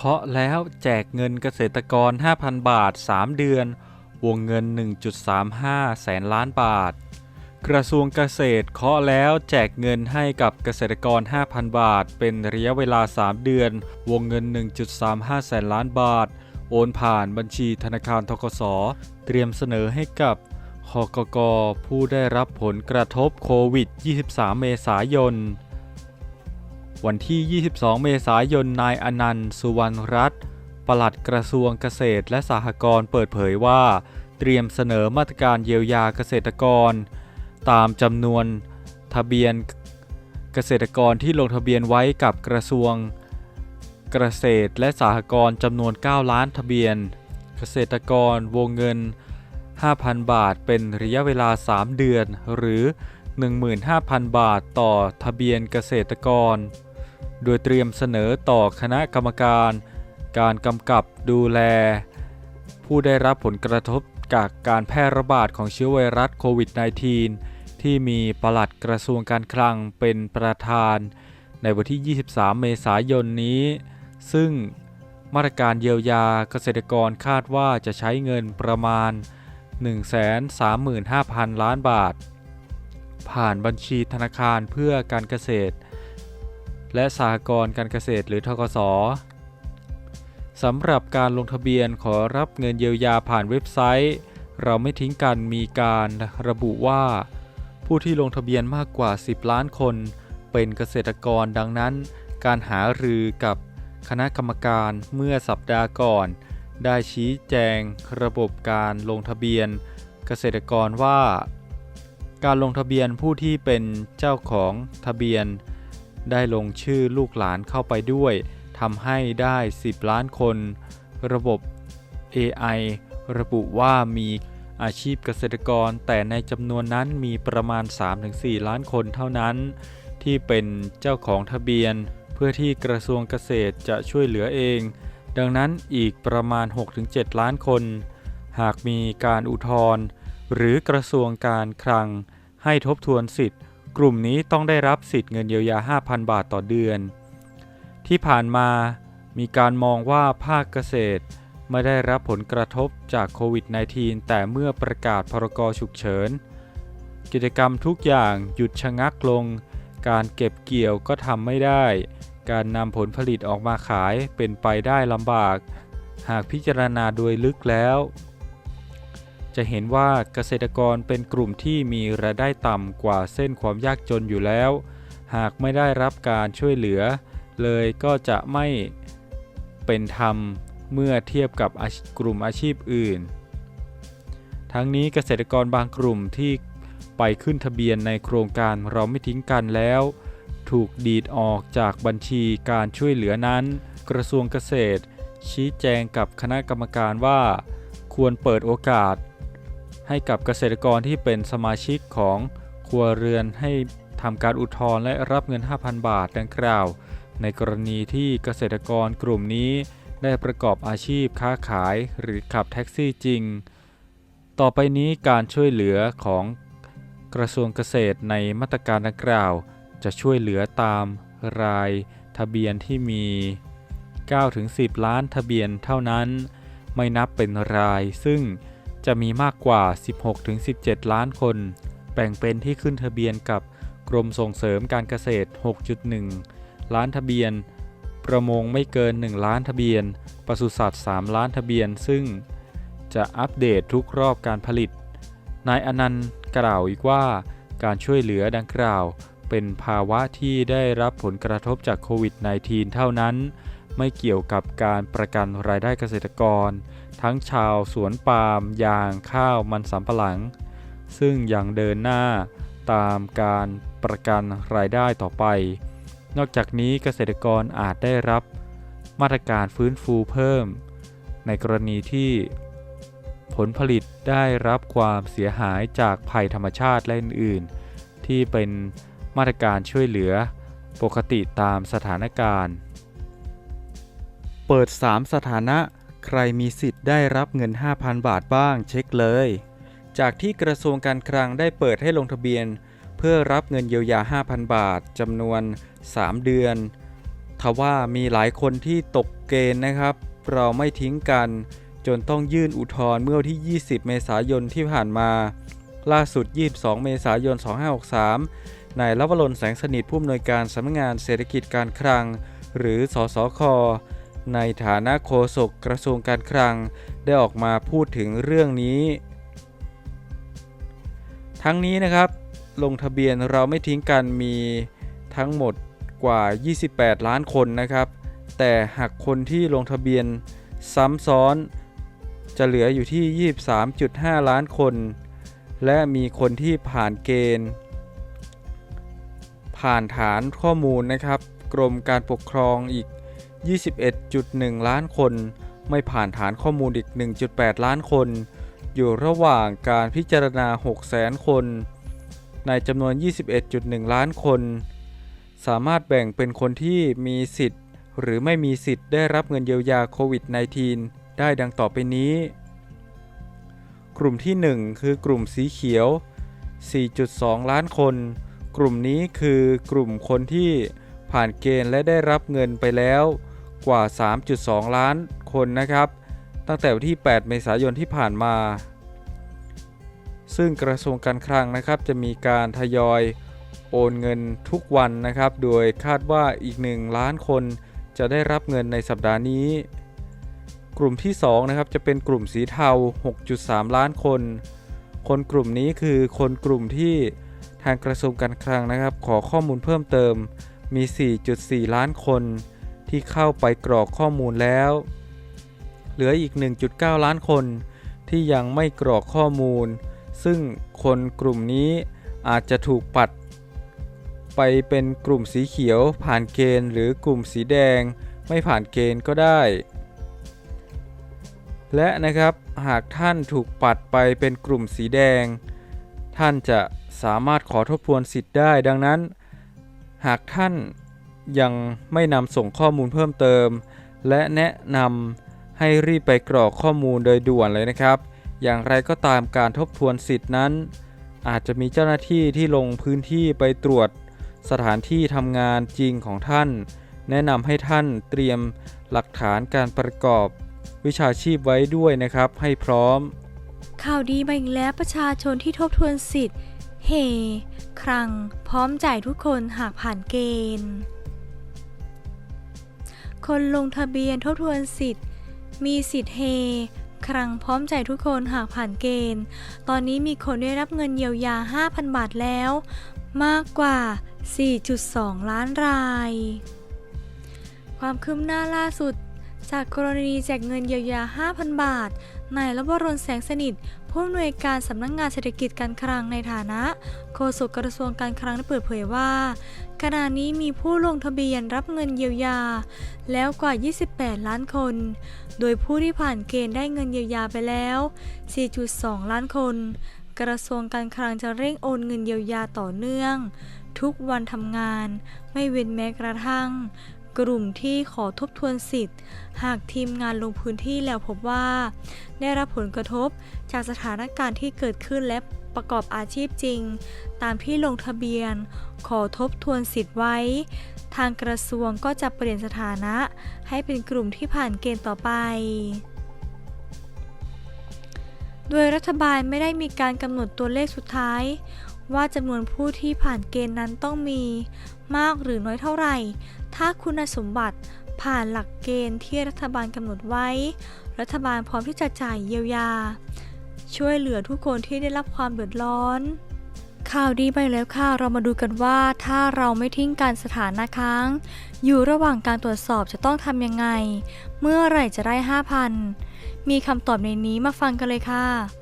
เคาะแล้วแจกเงินเกษตรกร 5,000 บาท 3 เดือน วงเงิน 1.35 แสนล้านบาท กระทรวงเกษตรเคาะแล้วแจกเงินให้กับเกษตรกร 5,000 บาท เป็นระยะเวลา 3 เดือน วงเงิน 1.35 แสนล้านบาท โอนผ่านบัญชีธนาคารทกส เตรียมเสนอให้กับคกกผู้ได้รับผลกระทบโควิด 23 เมษายน วันที่ 22 เมษายน นายอนันต์ สุวรรณรัตน์ปลัดกระทรวงเกษตรและสหกรณ์เปิดเผยว่า เตรียมเสนอมาตรการเยียวยาเกษตรกร ตามจำนวนทะเบียนเกษตรกรที่ลงทะเบียนไว้กับกระทรวงเกษตรและสหกรณ์จำนวน 9 ล้านทะเบียน เกษตรกรวงเงิน 5,000 บาท เป็นระยะเวลา 3 เดือน หรือ 15,000 บาท ต่อทะเบียนเกษตรกร โดยเตรียมเสนอต่อคณะกรรมการ การกำกับดูแล ผู้ได้รับผลกระทบจากการแพร่ระบาดของเชื้อไวรัสโควิด -19 ที่มีปลัดกระทรวงการคลังเป็นประธาน ในวันที่ 23 เมษายนนี้ ซึ่งมาตรการเยียวยาเกษตรกรคาดว่าจะใช้เงินประมาณ 135,000 ล้านบาท ผ่านบัญชีธนาคารเพื่อการเกษตร และสหกรณ์การเกษตรหรือทกสสำหรับการลงทะเบียนขอรับเงินเยียวยาผ่านเว็บไซต์ เราไม่ทิ้งกันมีการระบุว่า ผู้ที่ลงทะเบียนมากกว่า 10 ล้านคน เป็นเกษตรกรดังนั้น การหารือกับคณะกรรมการเมื่อสัปดาห์ก่อน ได้ชี้แจงระบบการลงทะเบียน เกษตรกรว่า การลงทะเบียนผู้ที่เป็นเจ้าของทะเบียน ได้ลงชื่อลูกหลานเข้าไปด้วยทำให้ได้ 10 ล้านคน ระบบ AI ระบุว่ามีอาชีพเกษตรกร แต่ในจำนวนนั้นมีประมาณ 3-4 ล้านคนเท่านั้น ที่เป็นเจ้าของทะเบียน เพื่อที่กระทรวงเกษตรจะช่วยเหลือเอง ดังนั้นอีกประมาณ 6-7 ล้านคน หากมีการอุทธรณ์หรือกระทรวงการคลังให้ทบทวนสิทธิ์ กลุ่มนี้ต้องได้รับสิทธิ์เงินเยียวยา 5,000 บาทต่อเดือน ที่ผ่านมามีการมองว่าภาคเกษตรไม่ได้รับผลกระทบจากโควิด -19 แต่เมื่อประกาศพรกฉุกเฉิน กิจกรรมทุกอย่างหยุดชะงักลง การเก็บเกี่ยวก็ทำไม่ได้ การนำผลผลิตออกมาขายเป็นไปได้ลำบาก หากพิจารณาโดยลึกแล้ว จะเห็นว่าเกษตรกรเป็นกลุ่มที่มีรายได้ต่ำกว่าเส้นความยากจนอยู่แล้ว หากไม่ได้รับการช่วยเหลือ เลยก็จะไม่เป็นธรรมเมื่อเทียบกับกลุ่มอาชีพอื่น ทั้งนี้เกษตรกรบางกลุ่มที่ไปขึ้นทะเบียนในโครงการเราไม่ทิ้งกันแล้ว ถูกดีดออกจากบัญชีการช่วยเหลือนั้น กระทรวงเกษตร ชี้แจงกับคณะกรรมการว่า ควรเปิดโอกาส ให้กับเกษตรกรที่เป็นสมาชิกของครัวเรือนให้ทำการอุทธรณ์และรับเงิน 5,000 บาทดังกล่าว ในกรณีที่เกษตรกรกลุ่มนี้ได้ประกอบอาชีพค้าขายหรือขับแท็กซี่จริง ต่อไปนี้การช่วยเหลือของกระทรวงเกษตรในมาตรการดังกล่าว จะช่วยเหลือตามรายทะเบียนที่มี 9-10 ล้านทะเบียนเท่านั้น ไม่นับเป็นรายซึ่ง จะมีมากกว่า 16-17 ล้านคน แบ่งเป็นที่ขึ้นทะเบียนกับกรมส่งเสริมการเกษตร 6.1 ล้านทะเบียน ประมงไม่เกิน 1 ล้านทะเบียน ปศุสัตว์ 3 ล้านทะเบียน ซึ่งจะอัปเดตทุกรอบการผลิต นายอนันต์กล่าวอีกว่า การช่วยเหลือดังกล่าว เป็นภาวะที่ได้รับผลกระทบจากโควิด -19 เท่านั้น ไม่เกี่ยวกับการประกันรายได้เกษตรกร ทั้งชาวสวนปาล์ม ยางข้าวมันสำปะหลัง ซึ่งยังเดินหน้าตามการประกันรายได้ต่อไป นอกจากนี้เกษตรกรอาจได้รับมาตรการฟื้นฟูเพิ่ม ในกรณีที่ผลผลิตได้รับความเสียหายจากภัยธรรมชาติและอื่นๆ ที่เป็นมาตรการช่วยเหลือปกติตามสถานการณ์ เปิด 3 สถานะ ใครมีสิทธิ์ได้รับเงิน 5,000 บาทบ้างเช็คเลย จากที่กระทรวงการคลังได้เปิดให้ลงทะเบียน เพื่อรับเงินเยียวยา 5,000 บาทจำนวน 3 เดือน ทว่ามีหลายคนที่ตกเกณฑ์นะครับ เราไม่ทิ้งกัน จนต้องยื่นอุทธรณ์เมื่อวันที่ 20 เมษายนที่ผ่านมา ล่าสุด 22 เมษายน 2563นายลวรนแสงสนิทผู้อำนวยการสำนักงานเศรษฐกิจการคลัง หรือสสค ในฐานะโฆษกกระทรวงการคลัง ได้ออกมาพูดถึงเรื่องนี้ ทั้งนี้นะครับ ลงทะเบียนเราไม่ทิ้งกันมีทั้งหมดกว่า 28 ล้านคนนะครับ แต่หากคนที่ลงทะเบียนซ้ำซ้อนจะเหลืออยู่ที่ 23.5 ล้านคน และมีคนที่ผ่านเกณฑ์ ผ่านฐานข้อมูลนะครับ กรมการปกครองอีก 21.1 ล้านคน ไม่ผ่านฐานข้อมูลอีก 1.8 ล้านคน อยู่ระหว่างการพิจารณา 600,000 คน ในจำนวน 21.1 ล้านคน สามารถแบ่งเป็นคนที่มีสิทธิ์ หรือไม่มีสิทธิ์ได้รับเงินเยียวยาโควิด -19 ได้ดังต่อไปนี้ กลุ่มที่ 1 คือกลุ่มสีเขียว 4.2 ล้านคน กลุ่มนี้คือกลุ่มคนที่ผ่านเกณฑ์และได้รับเงินไปแล้ว กว่า 3.2 ล้านคนนะครับ ตั้งแต่วันที่ 8 เมษายนที่ผ่านมา ซึ่งกระทรวงการคลังนะครับจะมีการทยอยโอนเงินทุกวันนะครับ โดยคาดว่าอีก 1 ล้านคนจะได้รับเงินในสัปดาห์นี้ กลุ่มที่2นะครับจะเป็นกลุ่มสีเทา 6.3 ล้านคน คนกลุ่มนี้คือคนกลุ่มที่ทางกระทรวงการคลังนะครับ ขอข้อมูลเพิ่มเติมมี 4.4 ล้านคน ที่เข้าไปกรอกข้อมูลแล้ว เหลืออีก 1.9 ล้านคนที่ยังไม่กรอกข้อมูล ซึ่งคนกลุ่มนี้อาจจะถูกปัด ไปเป็นกลุ่มสีเขียวผ่านเกณฑ์ หรือกลุ่มสีแดงไม่ผ่านเกณฑ์ก็ได้ และนะครับหากท่านถูกปัดไปเป็นกลุ่มสีแดง ท่านจะสามารถขอทบทวนสิทธิ์ได้ดังนั้น หากท่าน ยังไม่นำส่งข้อมูลเพิ่มเติม และแนะนำให้รีบไปกรอกข้อมูลโดยด่วนเลยนะครับ อย่างไรก็ตามการทบทวนสิทธินั้น อาจจะมีเจ้าหน้าที่ที่ลงพื้นที่ไปตรวจสถานที่ทำงานจริงของท่าน แนะนำให้ท่านเตรียมหลักฐานการประกอบวิชาชีพไว้ด้วยนะครับ ให้พร้อม ข่าวดีมาอีกแล้วประชาชนที่ทบทวนสิทธิ์เฮครัง พร้อมจ่ายทุกคนหากผ่านเกณฑ์ คนลงทะเบียนทบทวนสิทธิ์ มีสิทธิ์เฮ ครังพร้อมใจทุกคนหากผ่านเกณฑ์ ตอนนี้มีคนได้รับเงินเยียวยา 5,000 บาทแล้ว มากกว่า 4.2 ล้านราย ความคืบหน้าล่าสุด จากกรณีแจกเงินเยียวยา 5,000 บาทนายรบรนแสงสนิท ผู้อำนวยการสำนักงงานเศรษฐกิจการคลังในฐานะ โฆษกกระทรวงการคลังได้เปิดเผยว่า ขณะนี้มีผู้ลงทะเบียนรับเงินเยียวยา แล้วกว่า 28 ล้านคน โดยผู้ที่ผ่านเกณฑ์ได้เงินเยียวยาไปแล้ว 4.2 ล้านคน กระทรวงการคลังจะเร่งโอนเงินเยียวยาต่อเนื่อง ทุกวันทำงาน ไม่เว้นแม้กระทั่ง กลุ่มที่ขอทบทวนสิทธิ์ หากทีมงานลงพื้นที่แล้วพบว่า ได้รับผลกระทบจากสถานการณ์ที่เกิดขึ้นและประกอบอาชีพจริง ตามที่ลงทะเบียน ขอทบทวนสิทธิ์ไว้ ทางกระทรวงก็จะเปลี่ยนสถานะ ให้เป็นกลุ่มที่ผ่านเกณฑ์ต่อไปโดยรัฐบาลไม่ได้มีการกำหนดตัวเลขสุดท้าย ว่าจำนวนผู้ที่ผ่านเกณฑ์นั้นต้องมี มากหรือน้อยเท่าไหร่ ถ้าคุณสมบัติผ่านหลักเกณฑ์ที่รัฐบาลกำหนดไว้ รัฐบาลพร้อมที่จะจ่ายเยียวยา ช่วยเหลือทุกคนที่ได้รับความเดือดร้อน ข่าวดีไปแล้วค่ะ เรามาดูกันว่าถ้าเราไม่ทิ้งการสถานะค้าง อยู่ระหว่างการตรวจสอบจะต้องทำยังไง เมื่อไหร่จะได้ 5,000 มีคำตอบในนี้มาฟังกันเลยค่ะ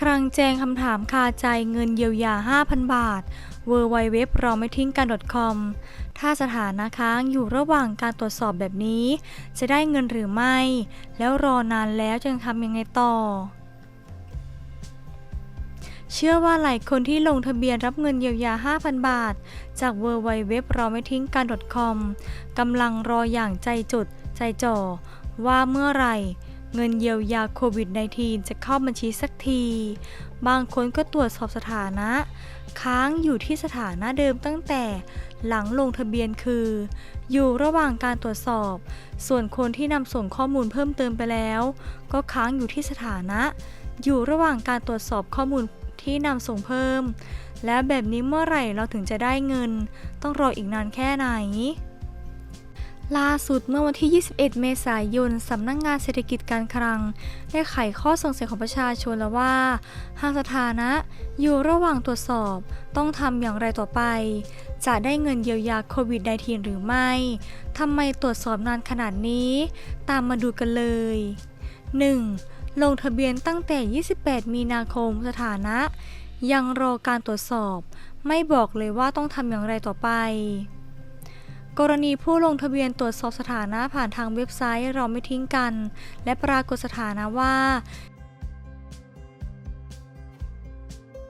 ครั้งแจงคำถามคาใจเงินเยียวยา 5,000 บาท w w w เราไม่ทิ้งกัน .com ถ้าสถานะค้างอยู่ระหว่างการตรวจสอบแบบนี้ จะได้เงินหรือไม่ แล้วรอนานแล้วจะทำยังไงต่อ เชื่อว่าหลายคนที่ลงทะเบียนรับเงินเยียวยา 5,000 บาท จาก w w w เราไม่ทิ้งกัน .com กำลังรออย่างใจจดใจจ่อว่าเมื่อไหร่ เงินเยียวยาโควิด -19 จะเข้าบัญชีสักที บางคนก็ตรวจสอบสถานะ ค้างอยู่ที่สถานะเดิมตั้งแต่หลังลงทะเบียนคือ อยู่ระหว่างการตรวจสอบ ส่วนคนที่นำส่งข้อมูลเพิ่มเติมไปแล้ว ก็ค้างอยู่ที่สถานะ อยู่ระหว่างการตรวจสอบข้อมูลที่นำส่งเพิ่ม แล้วแบบนี้เมื่อไหร่เราถึงจะได้เงิน ต้องรออีกนานแค่ไหน ล่าสุดเมื่อวันที่ 21 เมษายน สำนักงงานเศรษฐกิจการคลัง ได้ไขข้อสงสัยของประชาชนแล้วว่า หากสถานะอยู่ระหว่างตรวจสอบต้องทำอย่างไรต่อไป จะได้เงินเยียวยาโควิด -19 หรือไม่ ทำไมตรวจสอบนานขนาดนี้ ตามมาดูกันเลย 1. ลงทะเบียนตั้งแต่ 28 มีนาคมสถานะ ยังรอการตรวจสอบ ไม่บอกเลยว่าต้องทำอย่างไรต่อไป กรณีผู้ลงทะเบียนตรวจสอบสถานะผ่านทางเว็บไซต์เราไม่ทิ้งกัน และปรากฏสถานะว่า